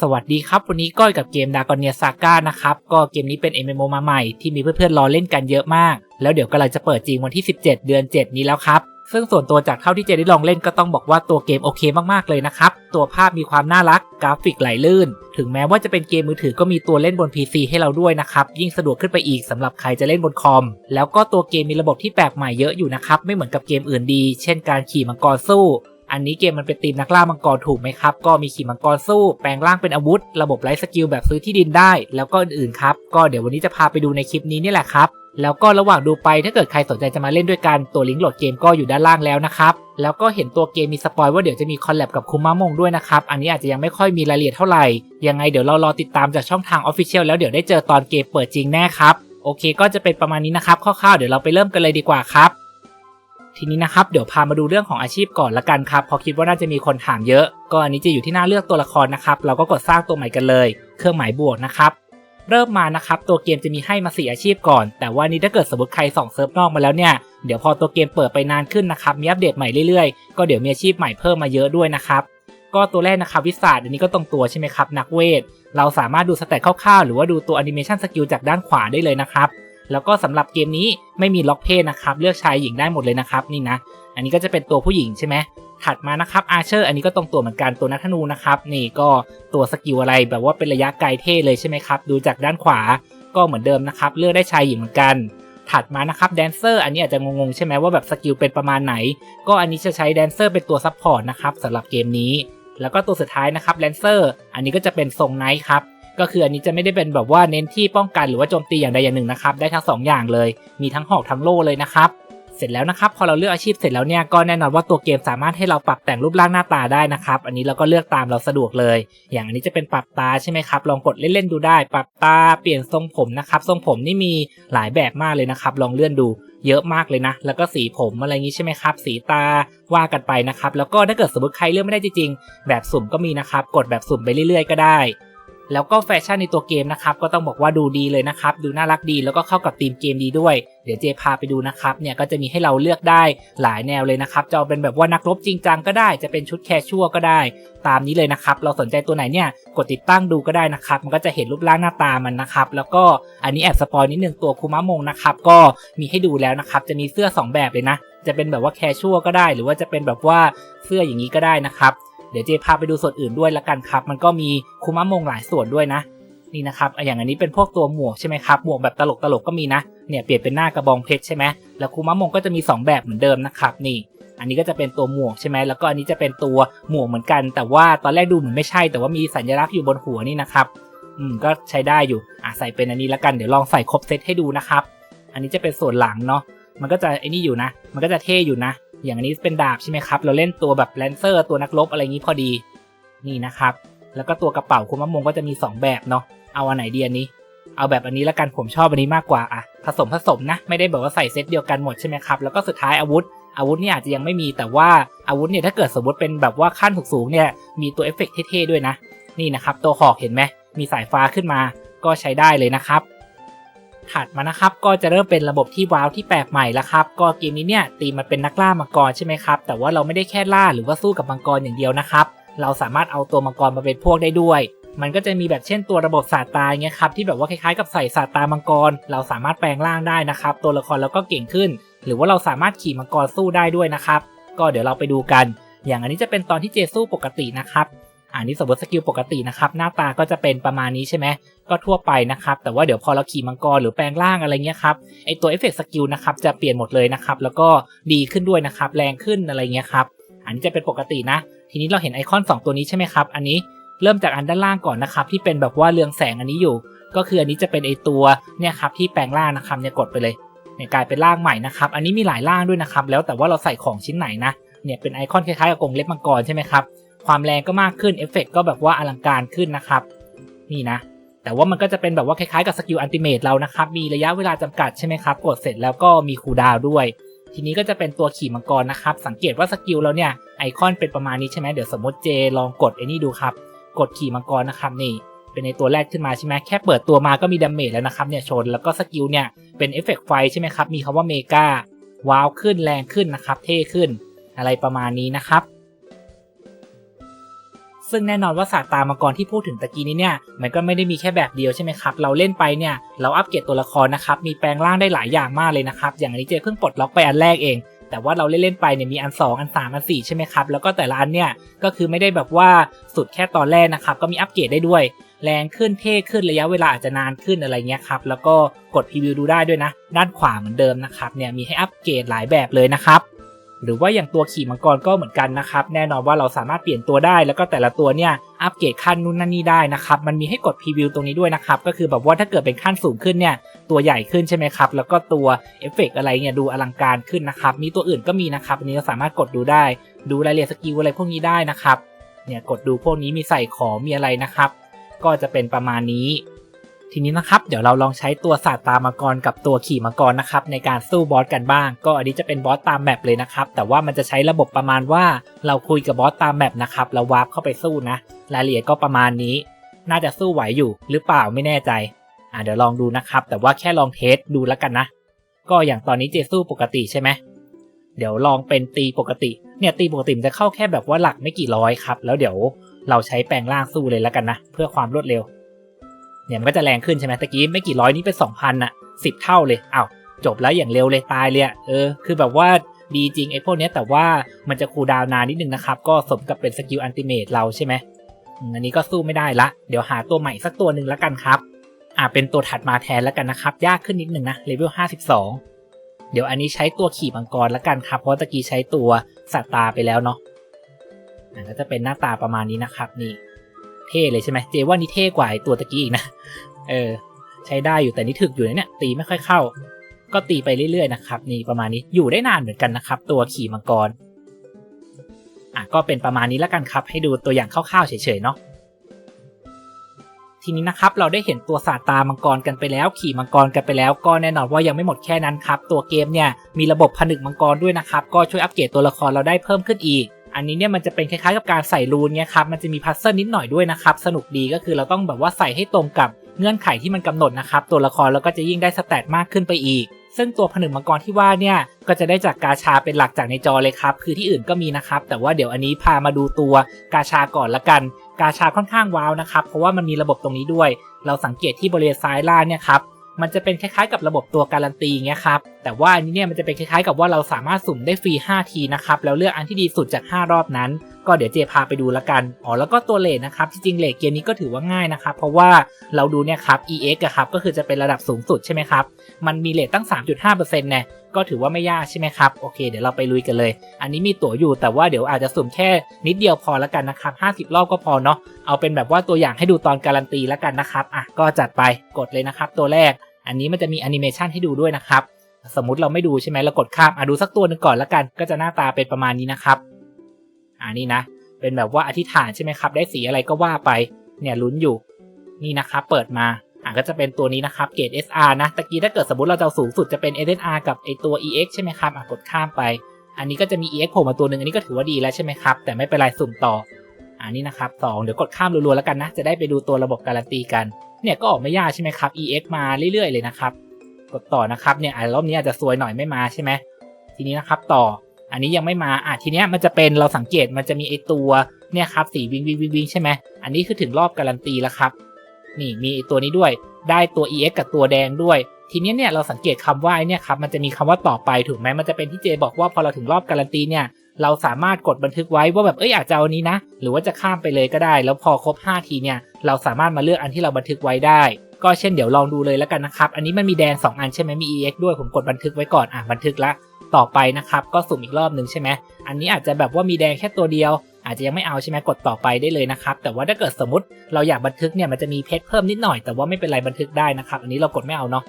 สวัสดีครับ วันนี้ก้อยกับเกมดากอนเนียซาก้านะครับ ก็เกมนี้เป็น MMO มาใหม่ที่มีเพื่อนๆรอเล่นกันเยอะมาก แล้วเดี๋ยวกำลังจะเปิดจริงวันที่ 17 เดือน 7 นี้แล้วครับ ซึ่งส่วนตัวจากเท่าที่เจได้ลองเล่นก็ต้องบอกว่าตัวเกมโอเคมากๆเลยนะครับ ตัวภาพมีความน่ารักกราฟิกไหลลื่น ถึงแม้ว่าจะเป็นเกมมือถือก็มีตัวเล่นบน PC ให้เราด้วยนะครับ ยิ่งสะดวกขึ้นไปอีกสำหรับใครจะเล่นบนคอม แล้วก็ตัวเกมมีระบบที่แปลกใหม่เยอะอยู่นะครับไม่เหมือนกับเกมอื่นดี เช่นการขี่มังกรสู้ อันนี้เกมมันเป็นทีมนักล่ามังกรถูกไหมครับ ก็มีขี่มังกรสู้ แปลงร่างเป็นอาวุธ ระบบไลฟ์สกิลแบบซื้อที่ดินได้ แล้วก็อื่นๆครับ ก็เดี๋ยววันนี้จะพาไปดูในคลิปนี้นี่แหละครับ แล้วก็ระหว่างดูไปถ้าเกิดใครสนใจจะมาเล่นด้วยกันตัวลิงก์โหลดเกมก็อยู่ด้านล่างแล้วนะครับ แล้วก็เห็นตัวเกมมีสปอยว่าเดี๋ยวจะมีคอลแลบกับคุมะมงด้วยนะครับ อันนี้อาจจะยังไม่ค่อยมีรายละเอียดเท่าไหร่ ยังไงเดี๋ยวเรารอติดตามจากช่องทางออฟฟิเชียลแล้วเดี๋ยวได้เจอตอนเกมเปิดจริงแน่ครับ โอเค ก็จะเป็นประมาณนี้นะครับ คร่าวๆ เดี๋ยวเราไปเริ่มกันเลยดีกว่าครับ ทีนี้นะครับเดี๋ยวพามาดูเรื่องของอาชีพก่อนละกันครับเพราะคิดว่าน่าจะมีคนถามเยอะ ก็อันนี้จะอยู่ที่หน้าเลือกตัวละครนะครับเราก็กดสร้างตัวใหม่กันเลย เครื่องหมายบวกนะครับเริ่มมานะครับตัวเกมจะมีให้มา4อาชีพก่อน แต่ว่านี้ถ้าเกิดสมมติใครส่องเซิร์ฟนอกมาแล้วเนี่ยเดี๋ยวพอตัวเกมเปิดไปนานขึ้นนะครับมีอัปเดตใหม่เรื่อยๆ ก็เดี๋ยวมีอาชีพใหม่เพิ่มมาเยอะด้วยนะครับก็ตัวแรกนะครับวิสาดอันนี้ก็ตรงตัวใช่ไหมครับนักเวท เราสามารถดูสเตตคร่าวๆหรือว่าดูตัวแอนิเมชันสกิลจากด้านขวาได้เลยนะครับ แล้วก็สำหรับเกมนี้ไม่มีล็อกเพศนะครับ เลือกชายหญิงได้หมดเลยนะครับนี่นะ อันนี้ก็จะเป็นตัวผู้หญิงใช่ไหมถัดมานะครับอาเชอร์อันนี้ก็ตรงตัวเหมือนกันตัวนักธนูนะครับนี่ก็ตัวสกิลอะไรแบบว่าเป็นระยะไกลเท่เลยใช่ไหมครับดูจากด้านขวาก็เหมือนเดิมนะครับ เลือกได้ชายหญิงเหมือนกัน ถัดมานะครับแดนเซอร์อันนี้อาจจะงงๆใช่ไหมว่าแบบสกิลเป็นประมาณไหน ก็อันนี้จะใช้แดนเซอร์เป็นตัวซับพอร์ตนะครับสำหรับเกมนี้ แล้วก็ตัวสุดท้ายนะครับแดนเซอร์อันนี้ก็จะเป็นทรงไนท์ครับ ก็คืออันนี้จะไม่ได้เป็นแบบว่าเน้นที่ป้องกันหรือว่าโจมตีอย่างใดอย่างหนึ่งนะครับ ได้ทั้งสองอย่างเลย มีทั้งหอกทั้งโล่เลยนะครับ เสร็จแล้วนะครับพอเราเลือกอาชีพเสร็จแล้วเนี่ยก็แน่นอนว่าตัวเกมสามารถให้เราปรับแต่งรูปร่างหน้าตาได้นะครับ อันนี้เราก็เลือกตามเราสะดวกเลย อย่างอันนี้จะเป็นปรับตาใช่ไหมครับ ลองกดเล่นๆดูได้ ปรับตา เปลี่ยนทรงผมนะครับ ทรงผมนี่มีหลายแบบมากเลยนะครับ ลองเลื่อนดูเยอะมากเลยนะ แล้วก็สีผมอะไรงนี้ใช่ไหมครับ สีตาว่ากันไปนะครับ แล้วก็ถ้าเกิดสมมติใครเลือกไม่ได้จริงๆ แบบสุ่มก็มีนะครับ กดแบบสุ่มไปเรื่อยๆ ก็ได้ แล้วก็แฟชั่นในตัวเกมนะครับก็ต้องบอกว่าดูดีเลยนะครับดูน่ารักดีแล้วก็เข้ากับธีมเกมดีด้วย เดี๋ยวเจพาไปดูนะครับเนี่ยก็จะมีให้เราเลือกได้หลายแนวเลยนะครับจะเอาเป็นแบบว่านักรบจริงจังก็ได้จะเป็นชุดแคชชัวก็ได้ ตามนี้เลยนะครับเราสนใจตัวไหนเนี่ยกดติดตั้งดูก็ได้นะครับมันก็จะเห็นรูปร่างหน้าตามันนะครับแล้วก็อันนี้แอบสปอยนิดนึงตัวคูมะมงนะครับก็มีให้ดูแล้วนะครับจะมีเสื้อ 2 แบบเลยนะจะเป็นแบบว่าแคชชัวก็ได้ หรือว่าจะเป็นแบบว่าเสื้ออย่างนี้ก็ได้นะครับ เดี๋ยวเจพาไปดูส่วนอื่นด้วยละกันครับ มันก็มีคูมะมงหลายส่วนด้วยนะนี่นะครับอย่างอันนี้เป็นพวกตัวหมวกใช่ไหมครับหมวกแบบตลกตลกก็มีนะเนี่ยเปลี่ยนเป็นหน้ากระบองเพชรใช่ไหมแล้วคูมะมงก็จะมี 2 แบบเหมือนเดิมนะครับนี่อันนี้ก็จะเป็นตัวหมวกใช่ไหมแล้วก็อันนี้จะเป็นตัวหมวกเหมือนกัน แต่ว่าตอนแรกดูเหมือนไม่ใช่ แต่ว่ามีสัญลักษณ์อยู่บนหัวนี่นะครับอืมก็ใช้ได้อยู่อะใส่เป็นอันนี้ละกันเดี๋ยวลองใส่ครบเซตให้ดูนะครับ อันนี้จะเป็นส่วนหลังเนาะมันก็จะไอ้นี่อยู่นะ มันก็จะเท่อยู่นะ อย่างอันนี้เป็นดาบใช่ไหมครับ เราเล่นตัวแบบแลนเซอร์ตัวนักรบอะไรงี้พอดีนี่นะครับ แล้วก็ตัวกระเป๋าคุมะมงก็จะมี 2 แบบเนาะเอาอันไหนดีอันนี้ เอาแบบอันนี้ละกันผมชอบอันนี้มากกว่าอะผสมผสมนะ ไม่ได้แบบว่าใส่เซตเดียวกันหมดใช่ไหมครับแล้วก็สุดท้ายอาวุธ อาวุธเนี่ยอาจจะยังไม่มีแต่ว่าอาวุธเนี่ยถ้าเกิดสมมติเป็นแบบว่าขั้นสูงๆเนี่ยมีตัวเอฟเฟกต์เท่ๆด้วยนะ นี่นะครับตัวหอกเห็นไหมมีสายฟ้าขึ้นมาก็ใช้ได้เลยนะครับ ถัดมานะครับก็จะเริ่มเป็นระบบที่ว้าวที่แปลกใหม่แล้วครับก็เกมนี้เนี่ยตีมันเป็นนักล่ามังกรใช่ไหมครับแต่ว่าเราไม่ได้แค่ล่าหรือว่าสู้กับมังกรอย่างเดียวนะครับเราสามารถเอาตัวมังกรมาเป็นพวกได้ด้วย มันก็จะมีแบบเช่นตัวระบบสาตาเงี้ยครับที่แบบว่าคล้ายๆกับใส่สาตามังกร เราสามารถแปลงร่างได้นะครับ ตัวละครเราก็เก่งขึ้น หรือว่าเราสามารถขี่มังกรสู้ได้ด้วยนะครับ ก็เดี๋ยวเราไปดูกัน อย่างอันนี้จะเป็นตอนที่เจสู้ปกตินะครับ อันนี้สมมติสกิลปกตินะครับหน้าตาก็จะเป็นประมาณนี้ใช่ไหมก็ทั่วไปนะครับ แต่ว่าเดี๋ยวพอเราขี่มังกรหรือแปลงร่างอะไรเงี้ยครับไอตัวเอฟเฟกต์สกิลนะครับจะเปลี่ยนหมดเลยนะครับแล้วก็ดีขึ้นด้วยนะครับแรงขึ้นอะไรเงี้ยครับอันนี้จะเป็นปกตินะ ทีนี้เราเห็นไอคอน 2 ตัวนี้ใช่ไหมครับอันนี้เริ่มจากอันด้านล่างก่อนนะครับที่เป็นแบบว่าเรืองแสงอันนี้อยู่ ก็คืออันนี้จะเป็นไอตัวเนี่ยครับที่แปลงร่างนะครับเนี่ยกดไปเลยเนี่ยกลายเป็นร่างใหม่นะครับอันนี้มีหลายร่างด้วยนะครับแล้วแต่ว่าเราใส่ของชิ้นไหนนะเนี่ยเป็นไอคอนคล้ายๆกับกรงเล็บมังกรใช่ไหมครับ ความแรงก็มากขึ้นเอฟเฟกก็แบบว่าอลังการขึ้นนะครับ นี่นะ แต่ว่ามันก็จะเป็นแบบว่าคล้ายๆกับสกิลอันติเมตเรานะครับ มีระยะเวลาจำกัดใช่ไหมครับ กดเสร็จแล้วก็มีคูลดาวด้วย ทีนี้ก็จะเป็นตัวขี่มังกรนะครับ สังเกตว่าสกิลเราเนี่ยไอคอนเป็นประมาณนี้ใช่ไหมเดี๋ยวสมมติเจลองกดไอ้นี่ดูครับ กดขี่มังกรนะครับนี่เป็นในตัวแรกขึ้นมาใช่ไหมแค่เปิดตัวมาก็มีดาเมจแล้วนะครับเนี่ยชนแล้วก็สกิลเนี่ยเป็นเอฟเฟกไฟใช่ไหมครับมีคำว่าเมกาว้าวขึ้นแรงขึ้นนะครับ เท่ขึ้นอะไรประมาณนี้นะครับ ซึ่งแน่นอนว่าศาสตรามังกรที่พูดถึงตะกี้นี้เนี่ยมันก็ไม่ได้มีแค่แบบเดียวใช่ไหมครับเราเล่นไปเนี่ยเราอัปเกรดตัวละครนะครับมีแปลงร่างได้หลายอย่างมากเลยนะครับอย่างนนี้เจเพิ่งปลดล็อกไปอันแรกเอง แต่ว่าเราเล่นๆไปเนี่ยมีอัน 2 อัน 3 อัน 4 ใช่ไหมครับแล้วก็แต่ละอันเนี่ยก็คือไม่ได้แบบว่าสุดแค่ตอนแรกนะครับก็มีอัปเกรดได้ด้วยแรงขึ้นเท่ขึ้นระยะเวลาอาจจะนานขึ้นอะไรเงี้ยครับแล้วก็กดพรีวิวดูได้ด้วยนะ ด้านขวาเหมือนเดิมนะครับเนี่ยมีให้อัปเกรดหลายแบบเลยนะครับ หรือว่าอย่างตัวขี่มังกรก็เหมือนกันนะครับ แน่นอนว่าเราสามารถเปลี่ยนตัวได้ แล้วก็แต่ละตัวเนี่ยอัปเกรดขั้นนู่นนั่นนี่ได้นะครับ มันมีให้กดพรีวิวตรงนี้ด้วยนะครับ ก็คือแบบว่าถ้าเกิดเป็นขั้นสูงขึ้นเนี่ย ตัวใหญ่ขึ้นใช่ไหมครับ แล้วก็ตัวเอฟเฟกอะไรเนี่ยดูอลังการขึ้นนะครับ มีตัวอื่นก็มีนะครับ อันนี้เราสามารถกดดูได้ ดูรายละเอียดสกิลอะไรพวกนี้ได้นะครับ เนี่ยกดดูพวกนี้มีใส่ของมีอะไรนะครับ ก็จะเป็นประมาณนี้ ทีนี้นะครับเดี๋ยวเราลองใช้ตัวศาสตรามังกรกับตัวขี่มังกรนะครับในการสู้บอสกันบ้าง ก็อันนี้จะเป็นบอสตามแมปเลยนะครับแต่ว่ามันจะใช้ระบบประมาณว่าเราคุยกับบอสตามแมปนะครับเราวาร์ปเข้าไปสู้นะ รายละเอียดก็ประมาณนี้ น่าจะสู้ไหวอยู่หรือเปล่าไม่แน่ใจอ่าเดี๋ยวลองดูนะครับ แต่ว่าแค่ลองเทสดูแล้วกันนะ ก็อย่างตอนนี้เจสู้ปกติใช่ไหมเดี๋ยวลองเป็นตีปกติเนี่ยตีปกติมันจะเข้าแค่แบบว่าหลักไม่กี่ร้อยครับแล้วเดี๋ยวเราใช้แปลงร่างสู้เลยแล้วกันนะ เพื่อความรวดเร็ว เนี่ยมันก็จะแรงขึ้นใช่ไหมตะกี้ไม่กี่ร้อยนี่เป็นสองพันอะสิบเท่าเลยอ้าวจบแล้วอย่างเร็วเลยตายเลยเออคือแบบว่าดีจริงไอ้พวกเนี้ยแต่ว่ามันจะคูลดาวนานนิดนึงนะครับ ก็สมกับเป็นสกิลอันติเมตเราใช่ไหมอันนี้ก็สู้ไม่ได้ละ เดี๋ยวหาตัวใหม่สักตัวหนึ่งแล้วกันครับ อ่าเป็นตัวถัดมาแทนแล้วกันนะครับ ยากขึ้นนิดนึงนะเลเวล52 เดี๋ยวอันนี้ใช้ตัวขี่มังกรแล้วกันครับ เพราะตะกี้ใช้ตัวสัตว์ตาไปแล้วเนาะอ่าก็จะเป็นหน้าตาประมาณนี้นะครับนี่ เท่เลยใช่ไหมเจว่านี่เท่กว่าตัวตะกี้อีกนะ เออ ใช้ได้อยู่แต่นี่ถึกอยู่นะเนี่ย ตีไม่ค่อยเข้า ก็ตีไปเรื่อยๆนะครับ นี่ประมาณนี้อยู่ได้นานเหมือนกันนะครับ ตัวขี่มังกรอะก็เป็นประมาณนี้แล้วกันครับ ให้ดูตัวอย่างคร่าวๆเฉยๆเนาะทีนี้นะครับเราได้เห็นตัวสาตามังกรกันไปแล้ว ขี่มังกรกันไปแล้ว ก็แน่นอนว่ายังไม่หมดแค่นั้นครับ ตัวเกมเนี่ยมีระบบผนึกมังกรด้วยนะครับ ก็ช่วยอัปเกรดตัวละครเราได้เพิ่มขึ้นอีก อันนี้เนี่ยมันจะเป็นคล้ายๆกับการใส่รูนเนี่ยครับมันจะมีพัซเซิลนิดหน่อยด้วยนะครับสนุกดีก็คือเราต้องแบบว่าใส่ให้ตรงกับเงื่อนไขที่มันกำหนดนะครับตัวละครแล้วก็จะยิ่งได้สแตทมากขึ้นไปอีก ซึ่งตัวผนึกมังกรที่ว่าเนี่ยก็จะได้จากกาชาเป็นหลักจากในจอเลยครับคือที่อื่นก็มีนะครับแต่ว่าเดี๋ยวอันนี้พามาดูตัวกาชาก่อนละกัน กาชาค่อนข้างว้าวนะครับเพราะว่ามันมีระบบตรงนี้ด้วย เราสังเกตที่บริเวณซ้ายล่างเนี่ยครับ มันจะเป็นคล้ายๆกับระบบตัวการันตีเงี้ยครับแต่ว่าอันนี้เนี่ยมันจะเป็นคล้ายๆกับว่าเราสามารถสุ่มได้ฟรี 5 ทีนะครับแล้วเลือกอันที่ดีสุดจาก 5 รอบนั้น ก็เดี๋ยวเจพาไปดูละกันอ๋อแล้วก็ตัวเลทนะครับจริงๆเลทเกมนี้ก็ถือว่าง่ายนะครับเพราะว่าเราดูเนี่ยครับ EX อะครับก็คือจะเป็นระดับสูงสุดใช่ไหมครับมันมีเลทตั้ง 3.5%เนี่ยก็ถือว่าไม่ยากใช่ไหมครับโอเคเดี๋ยวเราไปลุยกันเลย อันนี้มีตั๋วอยู่แต่ว่าเดี๋ยวอาจจะสุ่มแค่นิดเดียวพอละกันนะครับ50 รอบก็พอเนาะเอาเป็นแบบว่าตัวอย่างให้ดูตอนการันตีล้วกันนะครับอะก็จัดไปกดเลยนะครับตัวแรก อันนี้มันจะมีแอนิเมชันให้ดูด้วยนะครับ สมมติเราไม่ดูใช่ไหมเรากดข้ามอะดูสักตัวหนึ่งก่อนละกัน ก็จะหน้าตาเป็นประมาณนี้นะครับอ่านี่นะ เป็นแบบว่าอธิษฐานใช่ไหมครับ ได้สีอะไรก็ว่าไป เนี่ยลุ้นอยู่ นี่นะครับ เปิดมาอะก็จะเป็นตัวนี้นะครับ เกรด SR นะ ตะกี้ถ้าเกิดสมมติเราจะสูงสุดจะเป็น SNR กับไอตัว EX ใช่ไหมครับอะกดข้ามไป อันนี้ก็จะมี EX โผล่มาตัวหนึ่งอันนี้ก็ถือว่าดีแล้วใช่ไหมครับ แต่ไม่เป็นไรสุ่มต่อ อันนี้นะครับสองเดี๋ยวกดข้ามรัวๆแล้วกันนะ จะได้ไปดูตัวระบบการันตีกัน เนี่ยก็ออกไม่ยากใช่ไหมครับ EX มาเรื่อยๆเลยนะครับ กดต่อนะครับเนี่ยอรอบนี้อาจจะซวยหน่อยไม่มาใช่ไหมทีนี้นะครับต่อ อันนี้ยังไม่มาอะทีเนี้ยมันจะเป็นเราสังเกตมันจะมีไอตัวเนี่ยครับสีวิงวิงวิงวิงใช่ไหมอันนี้คือถึงรอบการันตีแล้วครับ นี่มีไอตัวนี้ด้วย ได้ตัว EX กับตัวแดงด้วย ทีนี้เนี่ยเราสังเกตคำว่าเนี่ยครับมันจะมีคำว่าต่อไปถูกไหมมันจะเป็นที่เจบอกว่าพอเราถึงรอบการันตีเนี่ยเราสามารถกดบันทึกไว้ว่าแบบเอ้ยอาจจะเอาอันนี้นะ หรือว่าจะข้ามไปเลยก็ได้ แล้วพอครบ 5 ทีเนี่ย เราสามารถมาเลือกอันที่เราบันทึกไว้ได้ ก็เช่นเดี๋ยวลองดูเลยแล้วกันนะครับ อันนี้มันมีแดง2อันใช่ไหมมี EX ด้วยผมกดบันทึกไว้ก่อนอะบันทึกละต่อไปนะครับก็สุ่มอีกรอบหนึ่งใช่ไหมอันนี้อาจจะแบบว่ามีแดงแค่ตัวเดียว อาจจะยังไม่เอาใช่ไหมกดต่อไปได้เลยนะครับ แต่ว่าถ้าเกิดสมมติเราอยากบันทึกเนี่ยมันจะมีเพชรเพิ่มนิดหน่อยแต่ว่าไม่เป็นไรบันทึกได้นะครับอันนี้เรากดไม่เอาเนาะ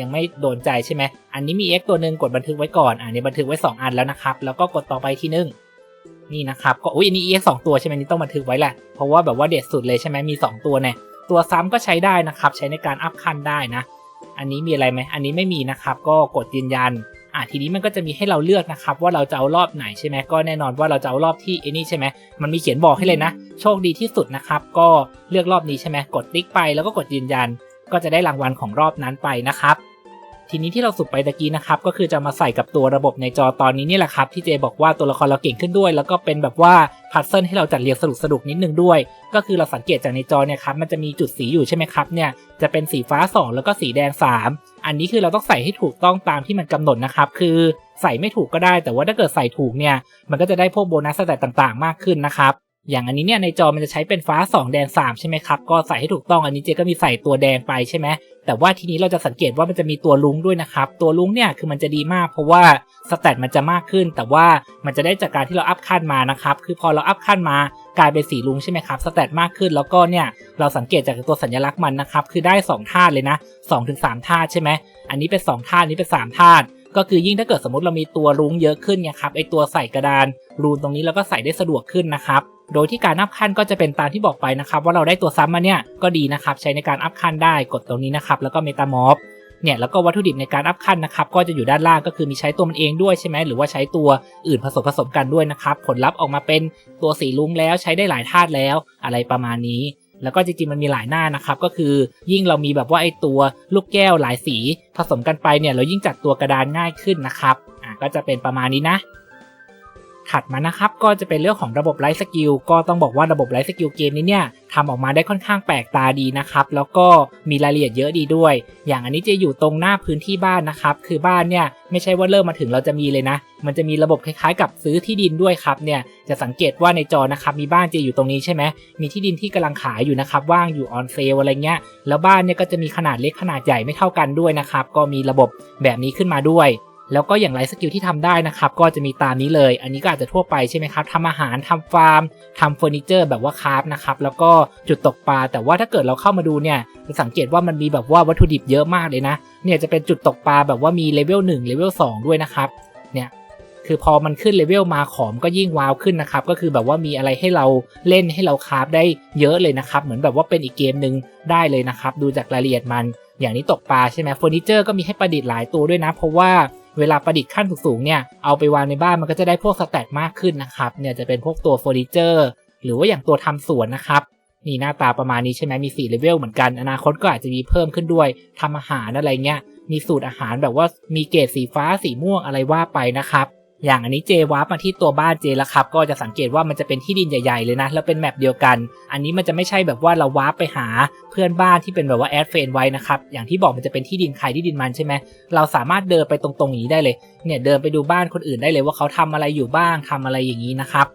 ยังไม่โดนใจใช่ไหมอันนี้มี X ตัวหนึ่งกดบันทึกไว้ก่อนอันนี้บันทึกไว้ 2 อันแล้วนะครับแล้วก็กดต่อไปที่หนึ่ง นี่นะครับก็อุ้ยอันนี้ EX 2ตัวใช่ไหมนี่ต้องบันทึกไว้แหละเพราะว่าแบบว่าเด็ดสุดเลยใช่ไหมมี 2 ตัวเนี่ยตัวซ้ำก็ใช้ได้นะครับ ใช้ในการอัพคันได้นะ อันนี้มีอะไรไหมอันนี้ไม่มีนะครับ ก็กดยืนยันอะทีนี้มันก็จะมีให้เราเลือกนะครับ ว่าเราจะเอารอบไหนใช่ไหมก็แน่นอนว่าเราจะเอารอบที่ไอ้นี่ใช่ไหมมันมีเขียนบอกให้เลยนะ โชคดีที่สุดนะครับ ก็เลือกรอบนี้ใช่ไหมกดติ๊กไปแล้วก็กดยืนยัน ก็จะได้รางวัลของรอบนั้นไปนะครับ ทีนี้ที่เราสุดไปตะกี้นะครับก็คือจะมาใส่กับตัวระบบในจอตอนนี้นี่แหละครับที่เจบอกว่าตัวละครเราเก่งขึ้นด้วย แล้วก็เป็นแบบว่าพัซเซิลให้เราจัดเรียงสนุกสนุกๆนิดนึงด้วย ก็คือเราสังเกตจากในจอเนี่ยครับมันจะมีจุดสีอยู่ใช่ไหมครับเนี่ยจะเป็นสีฟ้า 2 แล้วก็สีแดง 3 อันนี้คือเราต้องใส่ให้ถูกต้องตามที่มันกำหนดนะครับคือใส่ไม่ถูกก็ได้ แต่ว่าถ้าเกิดใส่ถูกเนี่ยมันก็จะได้พวกโบนัสแตทต่างๆ มากขึ้นนะครับ อย่างอันนี้เนี่ยในจอมันจะใช้เป็นฟ้า 2 แดง3ใช่ไหมครับ ก็ใส่ให้ถูกต้องอันนี้เจก็มีใส่ตัวแดงไปใช่ไหมแต่ว่าทีนี้เราจะสังเกตว่ามันจะมีตัวลุงด้วยนะครับ ตัวลุงเนี่ยคือมันจะดีมากเพราะว่าสแตทมันจะมากขึ้น แต่ว่ามันจะได้จากการที่เราอัพขั้นมานะครับ คือพอเราอัพขั้นมากลายเป็นสีลุงใช่ไหมครับสแตทมากขึ้นแล้วก็เนี่ยเราสังเกตจากตัวสัญลักษณ์มันนะครับ คือได้2ธาตุเลยนะ2-3ถึงธาตุใช่ไหมอันนี้เป็น2ธาตุนี้เป็น3ธาตุก็คือยิ่งถ้าเกิดสมมติเรามีตัวรุ้งเยอะขึ้นเนี่ยครับไอตัวใส่กระดานรูนตรงนี้เราก็ใส่ได้สะดวกขึ้นนะครับ โดยที่การอัพขั้นก็จะเป็นตามที่บอกไปนะครับว่าเราได้ตัวซ้ำมาเนี่ยก็ดีนะครับใช้ในการอัพขั้นได้กดตรงนี้นะครับแล้วก็เมตามอฟเนี่ยแล้วก็วัตถุดิบในการอัพขั้นนะครับก็จะอยู่ด้านล่างก็คือมีใช้ตัวมันเองด้วยใช่ไหมหรือว่าใช้ตัวอื่นผสมผสมกันด้วยนะครับผลลัพธ์ออกมาเป็นตัวสีรุ้งแล้วใช้ได้หลายธาตุแล้วอะไรประมาณนี้ แล้วก็จริงๆมันมีหลายหน้านะครับก็คือยิ่งเรามีแบบว่าไอตัวลูกแก้วหลายสีผสมกันไปเนี่ยเรายิ่งจัดตัวกระดานง่ายขึ้นนะครับอะก็จะเป็นประมาณนี้นะ ถัดมานะครับก็จะเป็นเรื่องของระบบไลฟ์สกิลก็ต้องบอกว่าระบบไลฟ์สกิลเกมนี้เนี่ยทำออกมาได้ค่อนข้างแปลกตาดีนะครับ แล้วก็มีรายละเอียดเยอะดีด้วย อย่างอันนี้จะอยู่ตรงหน้าพื้นที่บ้านนะครับ คือบ้านเนี่ยไม่ใช่ว่าเริ่มมาถึงเราจะมีเลยนะ มันจะมีระบบคล้ายๆ กับซื้อที่ดินด้วยครับเนี่ยจะสังเกตว่าในจอนะครับมีบ้านเจอยู่ตรงนี้ใช่ไหมมีที่ดินที่กำลังขายอยู่นะครับว่างอยู่ออนเซลอะไรเงี้ยแล้วบ้านเนี่ยก็จะมีขนาดเล็กขนาดใหญ่ไม่เท่ากันด้วยนะครับก็มีระบบแบบนี้ขึ้นมาด้วย แล้วก็อย่างไรสกิลที่ทำได้นะครับก็จะมีตามนี้เลย อันนี้ก็อาจจะทั่วไปใช่ไหมครับทำอาหารทำฟาร์มทำเฟอร์นิเจอร์แบบว่าคราฟนะครับแล้วก็จุดตกปลา แต่ว่าถ้าเกิดเราเข้ามาดูเนี่ยจะสังเกตว่ามันมีแบบว่าวัตถุดิบเยอะมากเลยนะเนี่ยจะเป็นจุดตกปลาแบบว่ามีเลเวล1เลเวล2ด้วยนะครับเนี่ยคือพอมันขึ้นเลเวลมาของก็ยิ่งว้าวขึ้นนะครับก็คือแบบว่ามีอะไรให้เราเล่นให้เราคราฟได้เยอะเลยนะครับเหมือนแบบว่าเป็นอีกเกมหนึ่งได้เลยนะครับดูจากรายละเอียดมัน อย่างนี้ตกปลาใช่ไหมเฟอร์นิเจอร์ก็มีให้ประดิษฐ์หลายตัวด้วยนะ เพราะว่า เวลาประดิษฐ์ขั้นสูงๆเนี่ยเอาไปวางในบ้านมันก็จะได้พวกสแตทมากขึ้นนะครับเนี่ยจะเป็นพวกตัวเฟอร์นิเจอร์หรือว่าอย่างตัวทำสวนนะครับนี่หน้าตาประมาณนี้ใช่ไหมมี4เลเวลเหมือนกัน อนาคตก็อาจจะมีเพิ่มขึ้นด้วยทำอาหารอะไรเงี้ยมีสูตรอาหารแบบว่ามีเกรดสีฟ้าสีม่วงอะไรว่าไปนะครับ อย่างอันนี้เจวาร์ปมาที่ตัวบ้านเจแล้วครับ ก็จะสังเกตว่ามันจะเป็นที่ดินใหญ่ๆเลยนะ แล้วเป็นแมปเดียวกัน อันนี้มันจะไม่ใช่แบบว่าเราวาร์ปไปหาเพื่อนบ้านที่เป็นแบบว่าแอดเฟนไว้นะครับ อย่างที่บอกมันจะเป็นที่ดินใครที่ดินมันใช่ไหมเราสามารถเดินไปตรงๆอย่างนี้ได้เลย เนี่ยเดินไปดูบ้านคนอื่นได้เลยว่าเขาทำอะไรอยู่บ้างทำอะไรอย่างนี้นะครับ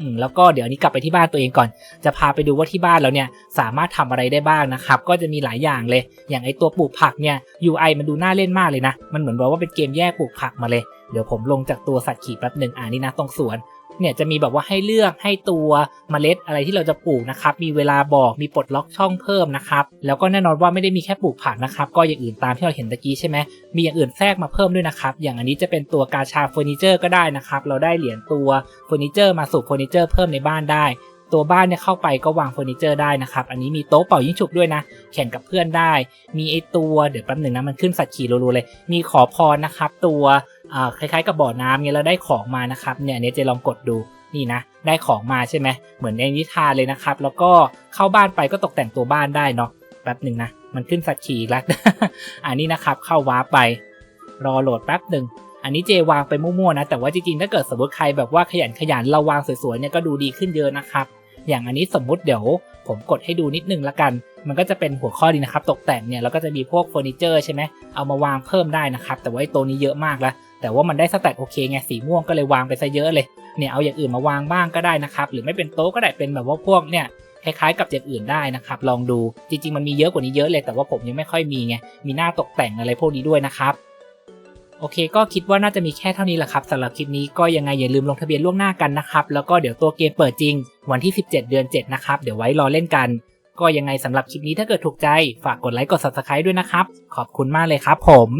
อืมแล้วก็เดี๋ยวนี้กลับไปที่บ้านตัวเองก่อน จะพาไปดูว่าที่บ้านเราเนี่ยสามารถทำอะไรได้บ้างนะครับ ก็จะมีหลายอย่างเลย อย่างไอตัวปลูกผักเนี่ย UI มันดูน่าเล่นมากเลยนะ มันเหมือนแบบว่าเป็นเกมแยกปลูกผักมาเลย เดี๋ยวผมลงจากตัวสัตว์ขี่แป๊บหนึ่งอ่านี่นะตรงสวน เนี่ยจะมีแบบว่าให้เลือกให้ตัวเมล็ดอะไรที่เราจะปลูกนะครับมีเวลาบอกมีปลดล็อกช่องเพิ่มนะครับแล้วก็แน่นอนว่าไม่ได้มีแค่ปลูกผักนะครับก็อย่างอื่นตามที่เราเห็นตะกี้ใช่ไหมมีอย่างอื่นแทรกมาเพิ่มด้วยนะครับอย่างอันนี้จะเป็นตัวกาชาเฟอร์นิเจอร์ก็ได้นะครับเราได้เหรียญตัวเฟอร์นิเจอร์มาสู่เฟอร์นิเจอร์เพิ่มในบ้านได้ตัวบ้านเนี่ยเข้าไปก็วางเฟอร์นิเจอร์ได้นะครับ อันนี้มีโต๊ะเป่ายิ่งฉุบด้วยนะ แข่งกับเพื่อนได้ มีไอตัวเดี๋ยวแป๊บหนึ่งนะมันขึ้นสัตว์ขี่รัวๆเลย มีขอพรนะครับ ตัว คล้ายๆกับบ่อน้ำเนี่ยเราได้ของมานะครับเนี่ยเนี่ยจะลองกดดูนี่นะได้ของมาใช่ไหมเหมือนในนิทานเลยนะครับ แล้วก็เข้าบ้านไปก็ตกแต่งตัวบ้านได้เนาะแป๊บหนึ่งนะมันขึ้นสัตว์ขี่อีกแล้วอันนี้นะครับเข้าวาร์ปไป รอโหลดแป๊บหนึ่งอันนี้เจวางไปมั่วๆนะ แต่ว่าจริงๆ ถ้าเกิดสมมติใครแบบว่าขยันขยันเราวางสวยๆเนี่ยก็ดูดีขึ้นเยอะนะครับ อย่างอันนี้สมมุติเดี๋ยวผมกดให้ดูนิดนึงละกัน มันก็จะเป็นหัวข้อดีนะครับ ตกแต่งเนี่ยแล้วก็จะมีพวกเฟอร์นิเจอร์ใช่ไหมเอามาวางเพิ่มได้นะครับ แต่ว่าตัวนี้เยอะมากแล้ว แต่ว่ามันได้สแตทโอเคไงสีม่วงก็เลยวางไปซะเยอะเลยเนี่ยเอาอย่างอื่นมาวางบ้างก็ได้นะครับหรือไม่เป็นโต๊ะก็ได้เป็นแบบว่าพวกเนี่ยคล้ายๆกับอย่างอื่นได้นะครับ ลองดูจริงๆ มันมีเยอะกว่านี้เยอะเลย แต่ว่าผมยังไม่ค่อยมีไงมีหน้าตกแต่งอะไรพวกนี้ด้วยนะครับโอเค ก็คิดว่าน่าจะมีแค่เท่านี้แหละครับสำหรับคลิปนี้ก็ยังไงอย่าลืมลงทะเบียนล่วงหน้ากันนะครับแล้วก็เดี๋ยวตัวเกมเปิดจริง วันที่ 17 เดือน 7 นะครับ เดี๋ยวไว้รอเล่นกัน ก็ยังไงสำหรับคลิปนี้ถ้าเกิดถูกใจ ฝากกดไลค์กด subscribe ด้วยนะครับ ขอบคุณมากเลยครับผม